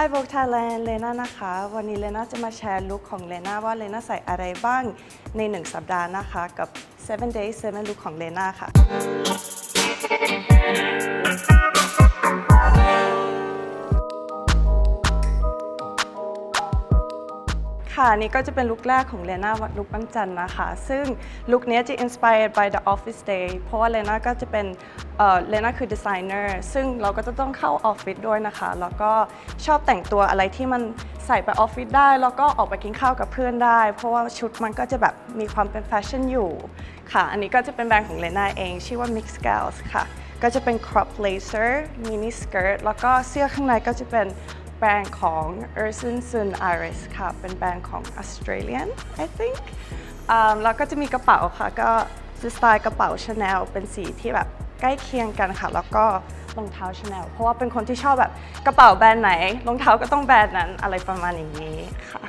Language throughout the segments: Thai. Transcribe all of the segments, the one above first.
Hi Vogue Thailand เลน่านะคะ วันนี้เลน่าจะมาแชร์ลุคของเลน่าว่าเลน่าใส่อะไรบ้างใน 1 สัปดาห์นะคะ กับ 7 days 7 look ของเลน่าค่ะ ค่ะ นี่ก็จะเป็นลุคแรกของเลน่าลุควันจันนะคะ ซึ่งลุคนี้จะ inspired by the office day เพราะว่าเลน่าก็จะเป็นเลน่าคือดีไซเนอร์ซึ่งเราก็จะต้องเข้าออฟฟิศด้วยนะคะ แล้วก็ชอบแต่งตัวอะไรที่มันใส่ไปออฟฟิศได้ แล้วก็ออกไปกินข้าวกับเพื่อนได้ เพราะว่าชุดมันก็จะแบบมีความเป็นแฟชั่นอยู่ค่ะ อันนี้ก็จะเป็นแบรนด์ของเลน่าเอง ชื่อว่า Mix Gals ค่ะ ก็จะเป็น crop blazer mini skirt แล้วก็เสื้อข้างในก็จะเป็น แบรนด์ของ e r s o n Sun Iris ค่ะ เป็นแบรนด์ของ Australian I think แล้วก็จะมีกระเป๋าค่ะ ก็จะสไตล์กระเป๋า Chanel เป็นสีที่แบบใกล้เคียงกันค่ะ แล้วก็รองเท้า Chanel เพราะว่าเป็นคนที่ชอบแบบกระเป๋าแบรนด์ไหนรองเท้าก็ต้องแบรนด์นั้นอะไรประมาณอย่างนี้ค่ะ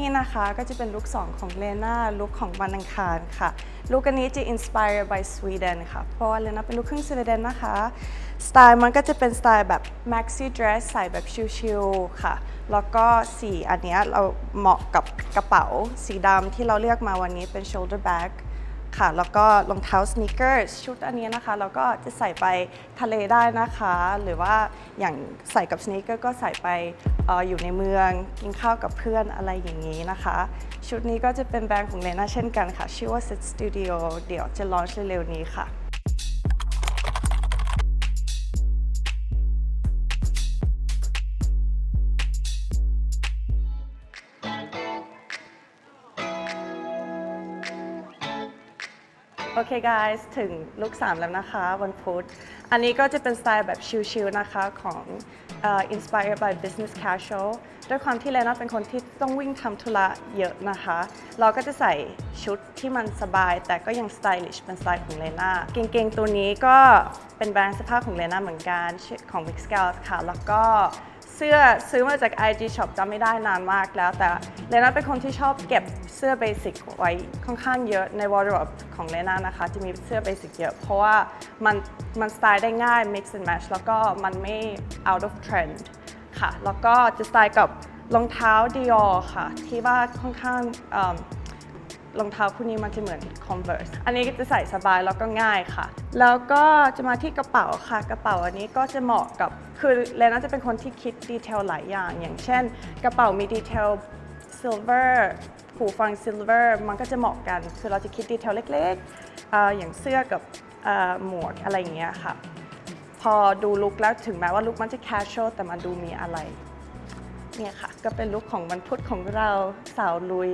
นี่นะคะก็จะเป็นลุค2ของเลน่าลุคของวันอังคารค่ะลุคอันนี้จะ inspired by Sweden ค่ะ เพราะว่าเลน่าเป็นลูกครึ่งสวีเดนนะคะสไตล์มันก็จะเป็นสไตล์แบบ maxi dress ใส่แบบชิลๆค่ะ แล้วก็สีอันนี้เราเหมาะกับกระเป๋าสีดำที่เราเลือกมาวันนี้เป็น shoulder bag ค่ะ แล้วก็รองเท้าสนคเกอร์ชุดอันนี้นะคะ แล้วก็จะใส่ไปทะเลได้นะคะ หรือว่าอย่างใส่กับสนคเกอร์ก็ใส่ไปอออยู่ในเมืองกินข้าวกับเพื่อนอะไรอย่างนี้นะคะ ชุดนี้ก็จะเป็นแบรนด์ของเลน่าเช่นกันค่ะ ชื่อว่า Set Studio เดี๋ยวจะลอนช์เร็วๆนี้ค่ะ โอเค guys ถึงลุค3แล้วนะคะ วันพุธ อันนี้ก็จะเป็นสไตล์แบบชิลๆนะคะของเอ่อ inspired by business casual ด้วยความที่เลน่าเป็นคนที่ต้องวิ่งทำธุระเยอะนะคะ เราก็จะใส่ชุดที่มันสบาย แต่ก็ยัง stylish เป็นสไตล์ของเลน่าเกงๆ ตัวนี้ก็เป็นแบรนด์เสื้อผ้าของเลน่าเหมือนกันของ Mix g a l ค่ะ แล้วก็ เสื้อซื้อมาจาก IG Shop จำไม่ได้นานมากแล้ว แต่เลน่าเป็นคนที่ชอบเก็บเสื้อเบสิกไว้ค่อนข้างเยอะใน wardrobe ของเลน่านะคะ จะมีเสื้อเบสิกเยอะ เพราะว่ามันมันสไตล์ได้ง่าย mix and match แล้วก็มันไม่ out of trend ค่ะ แล้วก็จะสไตล์กับรองเท้า Dior ค่ะ ที่ว่าค่อนข้างอ รองเท้าคู่นี้มันจะเหมือน Converse อันนี้ก็จะใส่สบายแล้วก็ง่ายค่ะ แล้วก็จะมาที่กระเป๋าค่ะ กระเป๋าอันนี้ก็จะเหมาะกับ คือเลน่าจะเป็นคนที่คิดดีเทลหลายอย่าง อย่างเช่น กระเป๋ามีดีเทล silver หูฟัง silver มันก็จะเหมาะกัน คือเราจะคิดดีเทลเล็กๆออย่างเสื้อกับหมวกอะไรอย่างเงี้ยค่ะ พอดูลุคแล้วถึงแม้ว่าลุคมันจะ casual แต่มันดูมีอะไรเนี่ยค่ะ ก็เป็นลุคของวันพุธของเราสาวลุย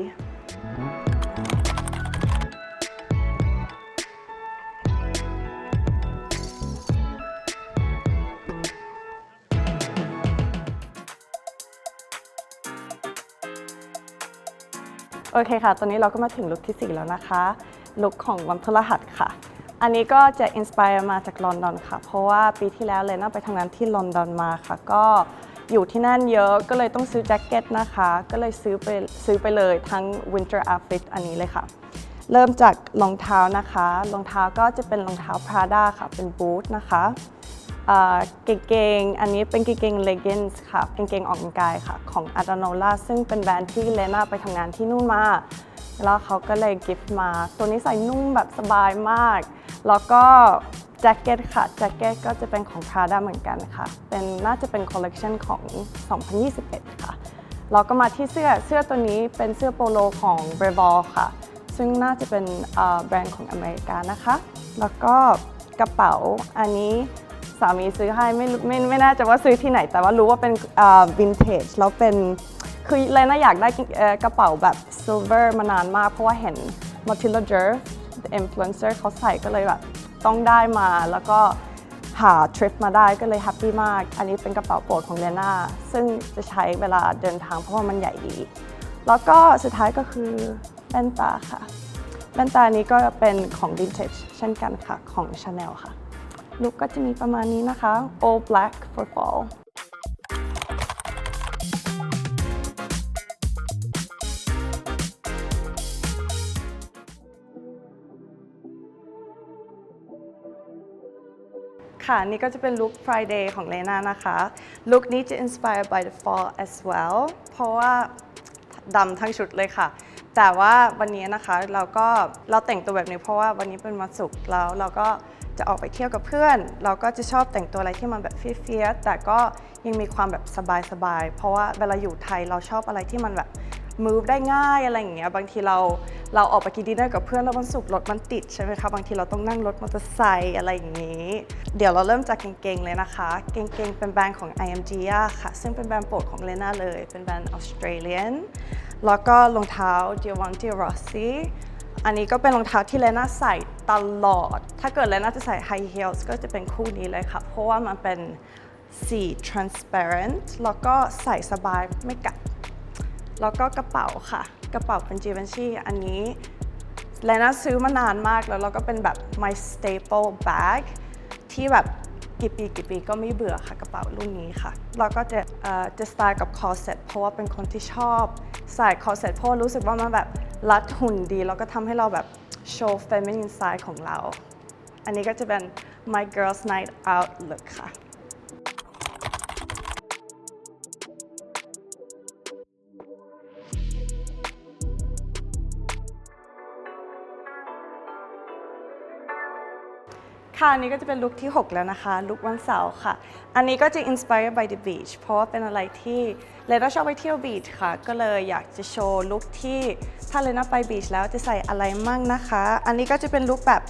โอเคค่ะ ตอนนี้เราก็มาถึงลุคที่ 4 แล้วนะคะ ลุคของวันพฤหัสค่ะ อันนี้ก็จะอินสปายมาจากลอนดอนค่ะ เพราะว่าปีที่แล้วเลยน่าไปทำงานที่ลอนดอนมาค่ะ ก็อยู่ที่นั่นเยอะก็เลยต้องซื้อแจ็คเก็ตนะคะ ก็เลยซื้อไปซื้อไปเลยทั้ง winter outfit อันนี้เลยค่ะ เริ่มจากรองเท้านะคะ รองเท้าก็จะเป็นรองเท้า Prada ค่ะ เป็นบูทนะคะ กางเกง อันนี้เป็นกางเกง leggings ค่ะกางเกงออกกำลังกายค่ะ ของ Adanola ซึ่งเป็นแบรนด์ที่เลน่าไปทำงานที่นู่นมา แล้วเขาก็เลยกิฟต์มา ตัวนี้ใส่นุ่มแบบสบายมาก แล้วก็แจ็คเก็ตค่ะ แจ็คเก็ตก็จะเป็นของ Prada เหมือนกันค่ะ เป็นน่าจะเป็นคอลเลกชันของ 2021 ค่ะ เราก็มาที่เสื้อ เสื้อตัวนี้เป็นเสื้อโปโลของ b r e v o l ค่ะ ซึ่งน่าจะเป็นแบรนด์ของอเมริกานะคะ แล้วก็กระเป๋าอันนี้ สามีซื้อให้ไม่ไม่ไม่น่าจะว่าซื้อที่ไหน แต่ว่ารู้ว่าเป็นวินเทจแล้วเป็นคือเลยน่าอยากได้กระเป๋าแบบ silver มานานมาก เพราะว่าเห็น Matilda j e r influencer เขาใส่ก็เลยแบบต้องได้มาแล้วก็หาทริปมาได้ก็เลยแฮปปี้มาก อันนี้เป็นกระเป๋าโปรดของเลน่าซึ่งจะใช้เวลาเดินทางเพราะว่ามันใหญ่ดี แล้วก็สุดท้ายก็คือแว่นตาค่ะแว่นตานี้ก็เป็นของ Vintage เช่นกันค่ะ ของ Chanel ค่ะ ลุกก็จะมีประมาณนี้นะคะ all black for fall ค่ะนี่ก็จะเป็นลุค Friday ของเลนานะคะลุคนี้จะ inspired by the fall as well เพราะว่าดำทั้งชุดเลยค่ะ แต่ว่าวันนี้นะคะเราก็เราแต่งตัวแบบนี้เพราะว่าวันนี้เป็นวันศุกร์แล้วเราก็จะออกไปเที่ยวกับเพื่อน เราก็จะชอบแต่งตัวอะไรที่มันแบบเฟี้ยแต่ก็ยังมีความแบบสบายๆเพราะว่าเวลาอยู่ไทยเราชอบอะไรที่มันแบบ move ได้ง่ายอะไรอย่างเงี้ยบางทีเราเราออกไปกินดินเนอร์กับเพื่อนแล้ววันศุกร์รถมันติดใช่ไหมคะบางทีเราต้องนั่งรถมอเตอร์ไซค์อะไรอย่างงี้ เดี๋ยวเราเริ่มจากเกางเกงเลยนะคะ เกางเกงเป็นแบรนด์ของ IMG ค่ะ ซึ่งเป็นแบรนด์โปรดของเลน่าเลย เป็นแบรนด์ออสเตรเลียนแล้วก็รองเท้า Giovanni Rossi อันนี้ก็เป็นรองเท้าที่เลน่าใส่ตลอด ถ้าเกิดเลน่าจะใส่ High Heels ก็จะเป็นคู่นี้เลยค่ะ เพราะว่ามันเป็นสี transparent แล้วก็ใส่สบายไม่กัด แล้วก็กระเป๋าค่ะ กระเป๋าเป็น Givenchy อันนี้แลน่าซื้อมานานมากแล้วแล้วก็เป็นแบบ my staple bag ที่แบบกี่ปีกี่ปีก็ไม่เบื่อค่ะกระเป๋ารุ่นนี้ค่ะแล้วก็จะจะสไตล์กับ corset เพราะว่าเป็นคนที่ชอบใส่ corset เพราะรู้สึกว่ามันแบบรัดหุ่นดี แล้วก็ทำให้เราแบบโชว์ feminine side ของเรา อันนี้ก็จะเป็น my girls night out look ค่ะ ค่ะอันนี้ก็จะเป็นลุคที่ 6 แล้วนะคะลุควันเสาร์ค่ะ อันนี้ก็จะ inspired by the beach เพราะว่าเป็นอะไรที่เลน่าชอบไปเที่ยวบีชค่ะ ก็เลยอยากจะโชว์ลุคที่ถ้าเลน่าไปบีชแล้วจะใส่อะไรมั่งนะคะ อันนี้ก็จะเป็นลุคแบบ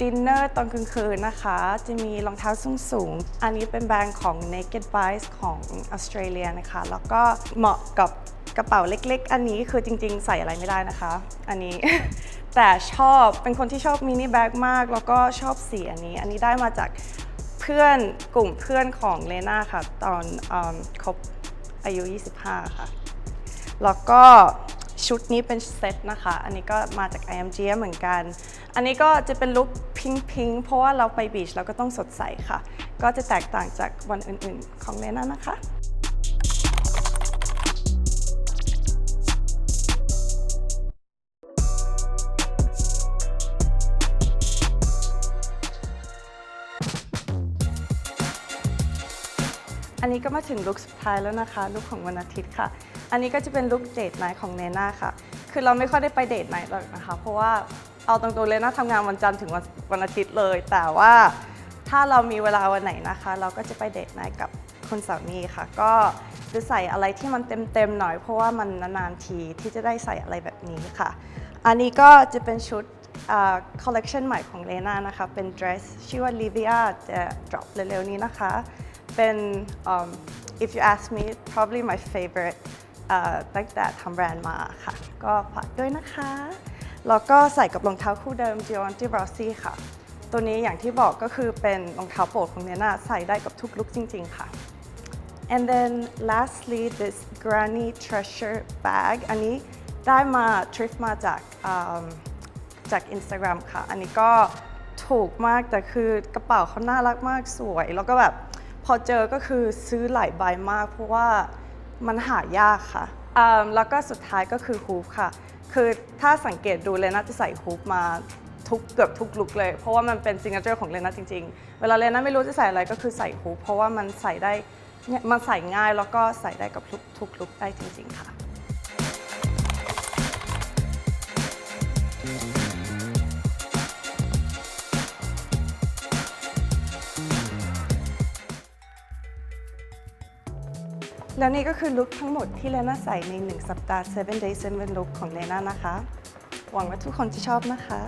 ดินเนอร์ตอนกลางคืนนะคะ จะมีรองเท้าสูงสูง อันนี้เป็นแบรนด์ของ Naked Bites ของออสเตรเลียนะคะ แล้วก็เหมาะกับ กระเป๋าเล็ก ๆ อันนี้คือจริง ๆ ใส่อะไรไม่ได้นะคะ อันนี้ แต่ชอบเป็นคนที่ชอบมินิแบ็กมาก แล้วก็ชอบสีอันนี้ อันนี้ได้มาจากเพื่อนกลุ่มเพื่อนของเลน่าค่ะ ตอนอครบอายุ 25 ค่ะ แล้วก็ชุดนี้เป็นเซตนะคะ อันนี้ก็มาจาก IMG เหมือนกัน อันนี้ก็จะเป็นลุคพิงพิงเพราะว่าเราไปบีชเราก็ต้องสดใสค่ะ ก็จะแตกต่างจากวันอื่นๆของเลน่านะคะ อันนี้ก็มาถึงลุคสุดท้ายแล้วนะคะ ลุคของวันอาทิตย์ค่ะ อันนี้ก็จะเป็นลุคเดทไนท์ของเนน่าค่ะ คือเราไม่ค่อยได้ไปเดทไนท์หรอกนะคะ เพราะว่าเอาตรงๆเลยน่าทำงานวันจันทร์ถึงวันวันอาทิตย์เลย แต่ว่าถ้าเรามีเวลาวันไหนนะคะ เราก็จะไปเดทไนท์กับคุณสามีค่ะ ก็จะใส่อะไรที่มันเต็มๆหน่อย เพราะว่ามันนานๆทีที่จะได้ใส่อะไรแบบนี้ค่ะ อันนี้ก็จะเป็นชุดคอลเลกชันใหม่ของเลน่านะคะ เป็น dress ชื่อว่า Livia จะ drop เร็วๆนี้นะคะ เป็น um, if you ask me probably my favorite ตั้งแต่ทำแบรนด์มาค่ะ ก็ฝากด้วยนะคะ แล้วก็ใส่กับรองเท้าคู่เดิม Giovanni Rossi ค่ะ ตัวนี้อย่างที่บอกก็คือเป็นรองเท้าโปรดของเนน่าใส่ได้กับทุกลุคจริง ๆ ค่ะ and then lastly this Granny Treasure bag อันนี้ได้มาทริฟมาจากจาก Instagram ค่ะ อันนี้ก็ถูกมากแต่คือกระเป๋าเขาน่ารักมากสวย แล้วก็แบบ พอเจอก็คือซื้อหลายใบมาก เพราะว่ามันหายากค่ะอืมแล้วก็สุดท้ายก็คือฮูปค่ะ คือถ้าสังเกตดูเลน่าจะใส่ฮูปมาทุกเกือบทุกลุกเลย เพราะว่ามันเป็นซิงเกิลของเลน่าจริง ๆ เวลาเลน่าไม่รู้จะใส่อะไรก็คือใส่ฮูปเพราะว่ามันใส่ได้เนี่ยมันใส่ง่ายแล้วก็ใส่ได้กับทุกทุกลุกได้จริง ๆ ค่ะ แล้วนี่ก็คือลุคทั้งหมดที่เลน่าใส่ใน 1 สัปดาห์ 7 days 7 look ของเลน่านะคะ หวังว่าทุกคนจะชอบนะคะ